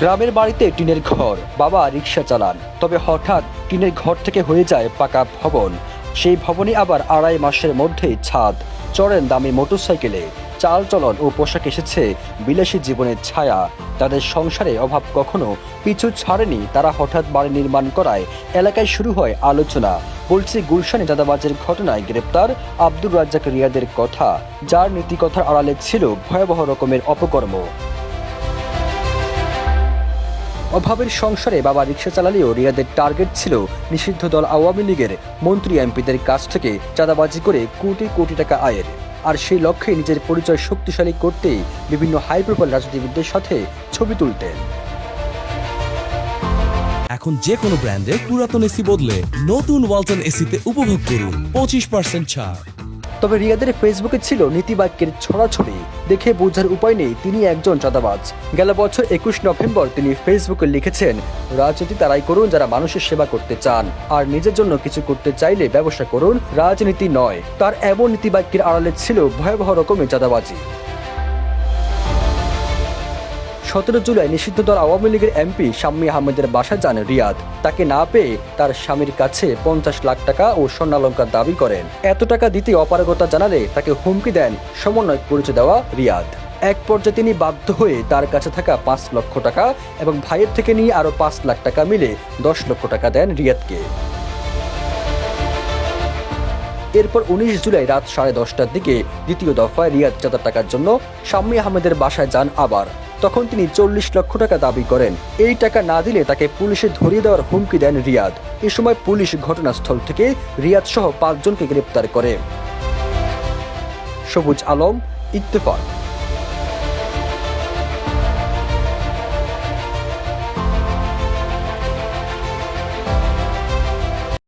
গ্রামের বাড়িতে টিনের ঘর, বাবা রিক্সা চালান। তবে হঠাৎ টিনের ঘর থেকে হয়ে যায় পাকা ভবন। সেই ভবনে আবার আড়াই মাসের মধ্যেই ছাদ। চড়েন দামি মোটরসাইকেলে। চাল চলন ও পোশাক এসেছে বিলাসী জীবনের ছায়া। তাদের সংসারে অভাব কখনো পিছু ছাড়েনি। তারা হঠাৎ বাড়ি নির্মাণ করায়। এলাকায় শুরু হয় আলোচনা। বলছে, গুলশানে দাদাবাজের ঘটনায় গ্রেপ্তার আব্দুর রাজ্জাক রিয়াদের কথা। যার নীতিকথার আড়ালে ছিল ভয়াবহ রকমের অপকর্ম। অভাবের সংসারে বাবা রিক্সা চালালেও রিয়াদের টার্গেট ছিল নিষিদ্ধ দল আওয়ামী লীগের মন্ত্রী এমপিদের কাছ থেকে চাঁদাবাজি করে কোটি কোটি টাকা আয়ের। আর সেই লক্ষ্যে নিজের পরিচয় শক্তিশালী করতেই বিভিন্ন হাই প্রোফাইল রাজনীতিবিদদের সাথে ছবি তুলতেন। এখন যে কোনো ব্র্যান্ডের পুরাতন এসি বদলে নতুন ওয়ালটন এসিতে উপভোগ করুন পঁচিশ পার্সেন্ট ছাড়। তবে রিয়াদের ফেসবুকে ছিল নীতিবাক্যের ছড়াছড়ি। দেখে বোঝার উপায় নেই, তিনি একজন চাঁদাবাজ। গেল বছর একুশ নভেম্বর তিনি ফেসবুকে লিখেছেন, রাজনীতি তারাই করুন যারা মানুষের সেবা করতে চান। আর নিজের জন্য কিছু করতে চাইলে ব্যবসা করুন, রাজনীতি নয়। তার এমন নীতিবাক্যের আড়ালে ছিল ভয়াবহ রকমের চাঁদাবাজি। সতেরো জুলাই নিষিদ্ধ দল আওয়ামী লীগের এমপি শাম্মী আহমেদের বাসা যান রিয়াদ। তাকে না পেয়ে তার স্বামীর কাছে পঞ্চাশ লাখ টাকা ও স্বর্ণালঙ্কার দাবি করেন। এত টাকা দিতে অপারগতা জানালে তাকে হুমকি দেন সমন্বয় পরিচয় দেওয়া রিয়াদ। এক পর্যায়ে তিনি বাধ্য হয়ে তার কাছে থাকা পাঁচ লক্ষ টাকা এবং ভাইয়ের থেকে নিয়ে আরও পাঁচ লাখ টাকা মিলে দশ লক্ষ টাকা দেন রিয়াদকে। এরপর উনিশ জুলাই রাত সাড়ে দশটার দিকে দ্বিতীয় দফায় রিয়াদ চাঁদার টাকার জন্য শাম্মী আহমেদের বাসায় যান আবার। তখন তিনি চল্লিশ লক্ষ টাকা দাবি করেন। এই টাকা না দিলে তাকে পুলিশে ধরিয়ে দেওয়ার হুমকি দেন রিয়াদ। এ সময় পুলিশ ঘটনাস্থল থেকে রিয়াদ সহ পাঁচজনকে গ্রেপ্তার করে। সবুজ আলম, ইত্তেফাক।